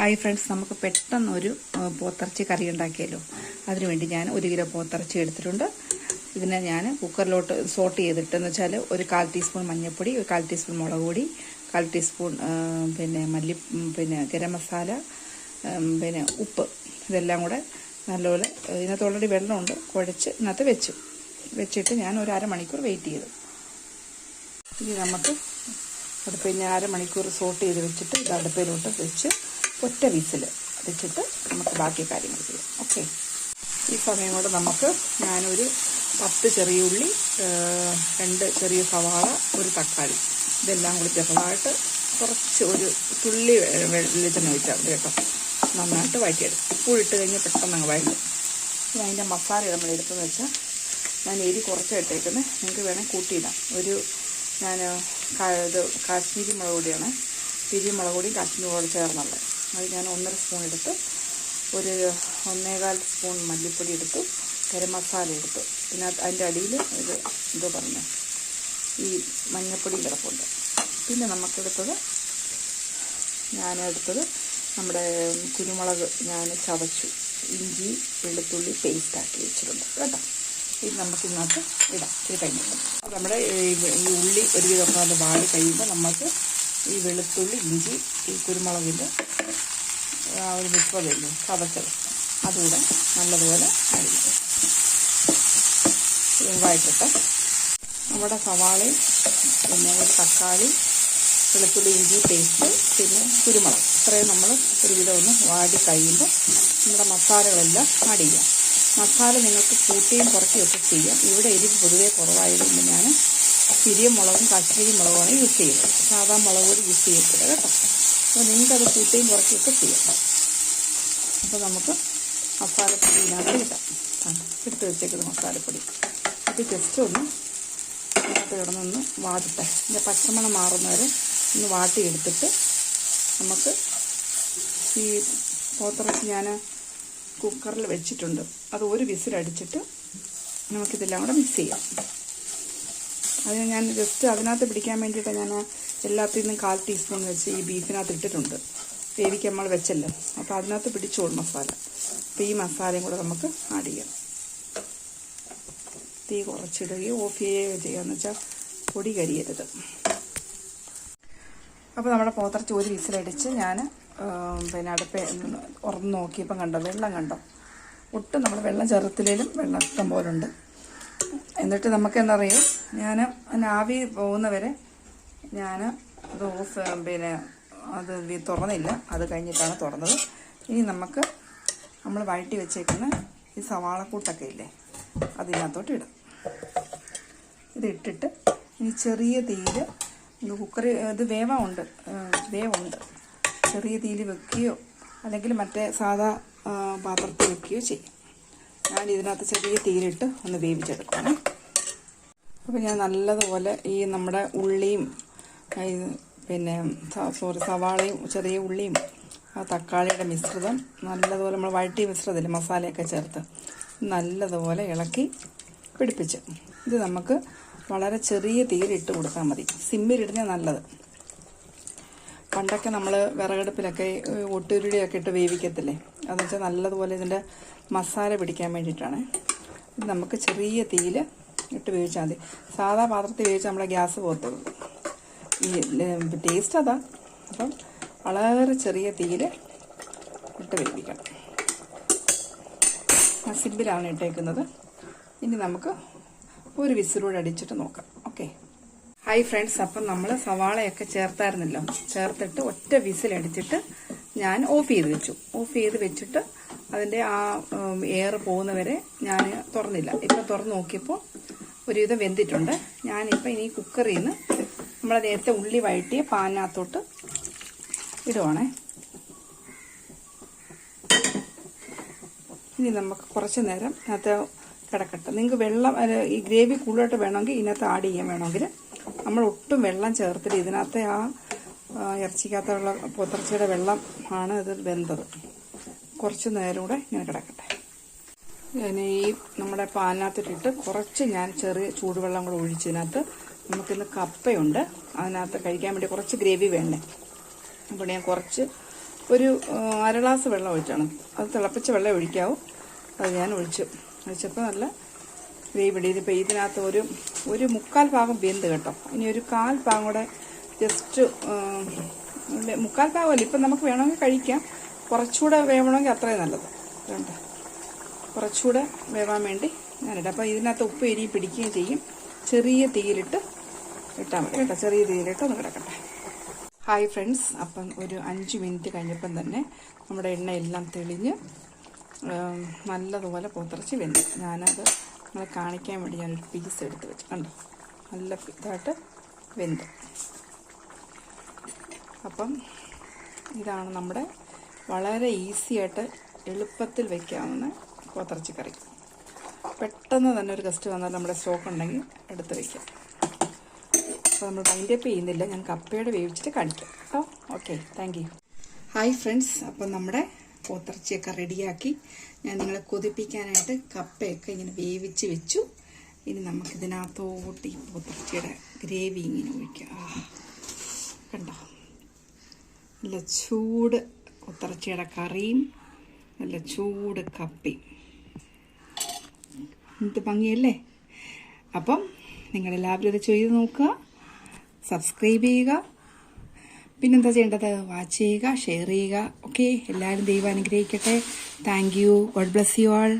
Hi friends നമുക്ക് പെട്ടെന്ന് ഒരു പോത്തിറച്ചി കറി ഉണ്ടാക്കിയല്ലോ. അതിനുവേണ്ടി ഞാൻ ഒരു കിലോ പോത്തിറച്ചി എടുത്തിട്ടുണ്ട്. ഇതിനെ ഞാൻ കുക്കറിലോട്ട് സോട്ട് ചെയ്തിട്ടെന്ന് വെച്ചാൽ ഒരു കാൽ ടീസ്പൂൺ മഞ്ഞൾപ്പൊടി ഒരു കാൽ ടീസ്പൂൺ മുളക് പൊടി കാൽ ടീസ്പൂൺ പിന്നെ മല്ലി പിന്നെ ഗരം മസാല പിന്നെ ഉപ്പ്. ഇതെല്ലാം കൂടെ നല്ലപോലെ ഇതിനകത്ത് ഓൾറെഡി വെള്ളമുണ്ട്. കുഴച്ച് ഇതിനകത്ത് വെച്ചു. വെച്ചിട്ട് ഞാൻ ഒരു അരമണിക്കൂർ വെയിറ്റ് ചെയ്തു. ഇനി നമുക്ക് അടുപ്പിൽ ഞാൻ അരമണിക്കൂർ സോട്ട് ചെയ്ത് വെച്ചിട്ട് ഇത് അടുപ്പിലോട്ട് വെച്ച് ഒറ്റ വിസിൽ വെച്ചിട്ട് നമുക്ക് ബാക്കി കാര്യങ്ങൾ ചെയ്യാം. ഓക്കെ ഈ സമയം കൊണ്ട് നമുക്ക് ഞാനൊരു പത്ത് ചെറിയ ഉള്ളി രണ്ട് ചെറിയ സവാള ഒരു തക്കാളി. ഇതെല്ലാം കൂടി ചെറുതായിട്ട് കുറച്ച് ഒരു തുള്ളി വെളിച്ചെണ്ണ ഒഴിച്ചാൽ മതി കേട്ടോ. നന്നായിട്ട് വഴറ്റിയെടുക്കും. ഉപ്പിട്ട് കഴിഞ്ഞാൽ പെട്ടെന്ന് അങ്ങ് വഴറ്റും ഇനി അതിന്റെ മസാല നമ്മൾ എടുത്തതെന്ന് വെച്ചാൽ ഞാൻ എരി കുറച്ച് ഇട്ടേക്കുന്നത് നിങ്ങൾക്ക് വേണേൽ കൂട്ടിയിടാം. ഒരു ഞാൻ ഇത് കാശ്മീരി മുളക് പൊടിയാണ്. പിരി മുളക് പൊടിയും കാശ്മീരി മുളക് ചേർന്നുള്ളത്. അത് ഞാൻ ഒന്നര സ്പൂൺ എടുത്ത് ഒരു ഒന്നേകാൽ സ്പൂൺ മല്ലിപ്പൊടി എടുത്തു ഗരം മസാല എടുത്തു. പിന്നെ അത് അതിന്റെ അടിയിൽ ഇത് എന്തോ പറഞ്ഞു ഈ മഞ്ഞപ്പൊടി കിടപ്പുണ്ട്. പിന്നെ നമുക്കെടുത്തത് ഞാനെടുത്തത് നമ്മുടെ കുരുമുളക് ഞാൻ ചതച്ചു. ഇഞ്ചി വെളുത്തുള്ളി പേസ്റ്റാക്കി വെച്ചിട്ടുണ്ട്. കേട്ടോ? ഇത് നമുക്ക് ഇന്നത്തെ ഇടാം ഇത് കഴിഞ്ഞിട്ട് നമ്മുടെ ഈ ഉള്ളി ഒരു വിധം അത് വാടി കഴിയുമ്പോൾ നമുക്ക് ഈ വെളുത്തുള്ളി ഇഞ്ചി ഈ കുരുമുളകിന്റെ ആ ഒരു മിശ്രിതമില്ലേ ചതച്ചത് അതുകൂടെ നല്ലതുപോലെ അരിയും ഇതായിട്ടിട്ട് നമ്മുടെ സവാളയും പിന്നെ തക്കാളി വെളുത്തുള്ളി ഇഞ്ചി പേസ്റ്റ് പിന്നെ കുരുമുളക്. ഇത്രയും നമ്മൾ ഒരുവിധം ഒന്ന് വാടി കഴിയുമ്പോൾ നമ്മുടെ മസാലകളെല്ലാം ആഡ് ചെയ്യാം. മസാല നിങ്ങൾക്ക് കൂട്ടിയും കുറയ്ക്കുകയൊക്കെ ചെയ്യാം. ഇവിടെ എരിവ് പൊതുവേ കുറവായതുകൊണ്ട് ഞാൻ പിരിയ മുളകും കാശ്മീരി മുളകുമാണ് യൂസ് ചെയ്യുന്നത്. സാധാ മുളക് കൂടി യൂസ് ചെയ്യത്തില്ല കേട്ടോ. അപ്പോൾ നിങ്ങൾക്കത് കൂട്ടുകയും കുറയ്ക്കുകയൊക്കെ ചെയ്യാം. അപ്പോൾ നമുക്ക് മസാലപ്പൊടി ഇതിനകത്ത് കിട്ടാം എടുത്ത് വെച്ചേക്കുന്നത് മസാലപ്പൊടി. ഇത് ജസ്റ്റ് ഒന്ന് ഇതിനകത്ത് കിടന്നൊന്ന് വാടട്ടെ ഇതിന്റെ പച്ചമണം മാറുന്നവരെ ഒന്ന് വാട്ടിയെടുത്തിട്ട് നമുക്ക് ഈ പോത്തിറച്ചി ഞാൻ കുക്കറിൽ വെച്ചിട്ടുണ്ട്. അത് ഒരു വിസിലടിച്ചിട്ട് നമുക്കിതെല്ലാം കൂടെ മിക്സ് ചെയ്യാം. അതിന് ഞാൻ ജസ്റ്റ് അതിനകത്ത് പിടിക്കാൻ വേണ്ടിയിട്ട് ഞാൻ എല്ലാത്തിൽ നിന്നും കാൽ ടീസ്പൂൺ വെച്ച് ഈ ബീഫിനകത്ത് ഇട്ടിട്ടുണ്ട്. വേവിക്ക് നമ്മൾ വെച്ചല്ലോ. അപ്പോൾ അതിനകത്ത് പിടിച്ചോളും മസാല. അപ്പോൾ ഈ മസാലയും കൂടെ നമുക്ക് ആഡ് ചെയ്യാം. തീ കുറച്ചിടുകയോ ഓഫ് ചെയ്യുകയോ ചെയ്യുകയെന്ന് വെച്ചാൽ പൊടി കരിയരുത്. അപ്പോൾ നമ്മുടെ പോത്തിറച്ചി ഒരു വിസിലടിച്ച് ഞാൻ പിന്നെ അടുപ്പ് ഉറന്ന് നോക്കിയപ്പം കണ്ടോ വെള്ളം കണ്ടോ? ഒട്ടും നമ്മൾ വെള്ളം ചെറുത്തിലേലും വെള്ളം ഇഷ്ടം പോലുണ്ട് എന്നിട്ട് നമുക്ക് എന്തറിയോ ഞാൻ ആവി പോകുന്നവരെ ഞാൻ അത് ഓഫ് പിന്നെ അത് തുറന്നില്ല. അത് കഴിഞ്ഞിട്ടാണ് തുറന്നത്. ഇനി നമുക്ക് നമ്മൾ വഴറ്റി വെച്ചേക്കുന്ന ഈ സവാളക്കൂട്ടൊക്കെ ഇല്ലേ അതിനകത്തോട്ട് ഇടും. ഇത് ഇട്ടിട്ട് ഇനി ചെറിയ തീയിൽ കുക്കറി ഇത് വേവുണ്ട് വേവുണ്ട്. ചെറിയ തീയിൽ വെക്കുകയോ അല്ലെങ്കിൽ മറ്റേ സാധാ പാത്രത്തിൽ വെക്കുകയോ ചെയ്യും. ഞാൻ ഇതിനകത്ത് ചെറിയ തീരിട്ട് ഒന്ന് വേവിച്ചെടുക്കണം അപ്പോൾ ഞാൻ നല്ലതുപോലെ ഈ നമ്മുടെ ഉള്ളിയും പിന്നെ സോറി സവാളയും ചെറിയ ഉള്ളിയും ആ തക്കാളിയുടെ മിശ്രിതം നല്ലതുപോലെ നമ്മൾ വഴട്ടി മിശ്രിതമില്ലേ മസാലയൊക്കെ ചേർത്ത് നല്ലതുപോലെ ഇളക്കി പിടിപ്പിച്ച്. ഇത് നമുക്ക് വളരെ ചെറിയ തീരിട്ട് കൊടുത്താൽ മതി. സിമ്മിലിടുന്ന നല്ലത്. പണ്ടൊക്കെ നമ്മൾ വിറകടുപ്പിലൊക്കെ ഒട്ടുരുടിയൊക്കെ ഇട്ട് വേവിക്കത്തില്ലേ? അതെന്ന് വെച്ചാൽ നല്ലതുപോലെ ഇതിന്റെ മസാല പിടിക്കാൻ വേണ്ടിയിട്ടാണ്. ഇത് നമുക്ക് ചെറിയ തീയിൽ ഇട്ട് വേവിച്ചാൽ മതി. സാധാ പാത്രത്തിൽ വേവിച്ചാൽ നമ്മളെ ഗ്യാസ് പോകത്തുള്ളൂ. ഈ ടേസ്റ്റ് അതാ. അപ്പം വളരെ ചെറിയ തീയിൽ ഇട്ട് വേവിക്കണം സിമ്പിലാണ് ഇട്ടേക്കുന്നത്. ഇനി നമുക്ക് ഒരു വിസിലൂടെ അടിച്ചിട്ട് നോക്കാം. ഹായ് ഫ്രണ്ട്സ് അപ്പം നമ്മൾ സവാളയൊക്കെ ചേർത്തായിരുന്നല്ലോ. ചേർത്തിട്ട് ഒറ്റ വിസിലടിച്ചിട്ട് ഞാൻ ഓഫ് ചെയ്ത് വെച്ചു. ഓഫ് ചെയ്ത് വെച്ചിട്ട് അതിന്റെ ആ എയർ പോകുന്നവരെ ഞാൻ തുറന്നില്ല. ഇപ്പം തുറന്ന് നോക്കിയപ്പോൾ ഒരുവിധം വെന്തിട്ടുണ്ട്. ഞാനിപ്പോൾ ഇനി കുക്കറിൽ നിന്ന് നമ്മൾ നേരത്തെ ഉള്ളി വഴറ്റിയ പാനിനകത്തോട്ട് ഇടുവാണേ. ഇനി നമുക്ക് കുറച്ച് നേരം അതിനകത്ത് കിടക്കട്ടെ. നിങ്ങൾക്ക് വെള്ളം ഈ ഗ്രേവി കൂടുതലായിട്ട് വേണമെങ്കിൽ ഇതിനകത്ത് ആഡ് ചെയ്യാൻ വേണമെങ്കിൽ നമ്മൾ ഒട്ടും വെള്ളം ചേർത്തിട്ട് ഇതിനകത്തെ ആ ഇറച്ചിക്കകത്തുള്ള പൊത്തിറച്ചിയുടെ വെള്ളം ആണ് ഇത് വെന്തത്. കുറച്ച് നേരം കൂടെ ഇങ്ങനെ കിടക്കട്ടെ. ഇനി ഈ നമ്മുടെ പാനിനകത്തിട്ടിട്ട് കുറച്ച് ഞാൻ ചെറിയ ചൂടുവെള്ളം കൂടെ ഒഴിച്ചതിനകത്ത് നമുക്കിന്ന് കപ്പയുണ്ട്. അതിനകത്ത് കഴിക്കാൻ വേണ്ടി കുറച്ച് ഗ്രേവി വേണ്ടേ? അപ്പോൾ ഞാൻ കുറച്ച് ഒരു അര ഗ്ലാസ് വെള്ളം ഒഴിച്ചാണ്. അത് തിളപ്പിച്ച വെള്ളം ഒഴിക്കാവും. അത് ഞാൻ ഒഴിച്ചു. ഒഴിച്ചപ്പോൾ നല്ല വേവിടി ഇതിപ്പോൾ ഇതിനകത്ത് ഒരു ഒരു മുക്കാൽ ഭാഗം വെന്ത് കേട്ടോ. ഇനി ഒരു കാൽ ഭാഗം കൂടെ ജസ്റ്റ് മുക്കാൽ ഭാഗമല്ല ഇപ്പം നമുക്ക് വേണമെങ്കിൽ കഴിക്കാം. കുറച്ചുകൂടെ വേവണമെങ്കിൽ അത്രയും നല്ലത്. വേണ്ട കുറച്ചുകൂടെ വേവാൻ വേണ്ടി ഞാനിടാം. അപ്പോൾ ഇതിനകത്ത് ഉപ്പ് എരി പിടിക്കുകയും ചെയ്യും. ചെറിയ തീയിലിട്ട് ഇട്ടാൽ മതി കേട്ടോ. ചെറിയ തീയിലിട്ട് ഒന്ന് കിടക്കട്ടെ. Hi friends. അപ്പം ഒരു അഞ്ച് മിനിറ്റ് കഴിഞ്ഞപ്പം തന്നെ നമ്മുടെ എണ്ണയെല്ലാം തെളിഞ്ഞ് നല്ലതുപോലെ പൊത്തിറച്ച് വെന്ത്. ഞാനത് നിങ്ങളെ കാണിക്കാൻ വേണ്ടി ഞാനൊരു പീസ് എടുത്ത് വെച്ചു. കണ്ടോ? നല്ല ഇതായിട്ട് വെന്ത്. അപ്പം ഇതാണ് നമ്മുടെ വളരെ ഈസി ആയിട്ട് എളുപ്പത്തിൽ വയ്ക്കാവുന്ന പോത്തിറച്ചി കറി പെട്ടെന്ന് തന്നെ ഒരു ഗസ്റ്റ് വന്നാൽ നമ്മുടെ സ്റ്റോക്ക് ഉണ്ടെങ്കിൽ എടുത്ത് വയ്ക്കാം അപ്പോൾ നമ്മൾ വൈൻഡ് അപ്പ് ചെയ്യുന്നില്ല. ഞാൻ കപ്പയുടെ വേവിച്ചിട്ട് കാണിക്കാം. കേട്ടോ? ഓക്കെ താങ്ക് ഹായ് ഫ്രണ്ട്സ് അപ്പം നമ്മുടെ പോത്തിറച്ചിയൊക്കെ റെഡിയാക്കി ഞാൻ നിങ്ങളെ കൊതിപ്പിക്കാനായിട്ട് കപ്പയൊക്കെ ഇങ്ങനെ വേവിച്ച് വെച്ചു. ഇനി നമുക്കിതിനകത്തോട്ട് ഈ പോത്തിറച്ചിയുടെ ഗ്രേവി ഇങ്ങനെ ഒഴിക്കാം. കണ്ടോ? നല്ല ചൂട് കൊത്തിറച്ചിയുടെ കറിയും നല്ല ചൂട് കപ്പയും. എന്ത് ഭംഗിയല്ലേ? അപ്പം നിങ്ങളെല്ലാവരും ഇത് ചെയ്ത് നോക്കുക സബ്സ്ക്രൈബ് ചെയ്യുക പിന്നെന്താ ചെയ്യേണ്ടത്? വാച്ച് ചെയ്യുക ഷെയർ ചെയ്യുക. ഓക്കെ എല്ലാവരും ദൈവം അനുഗ്രഹിക്കട്ടെ. Thank you God bless you all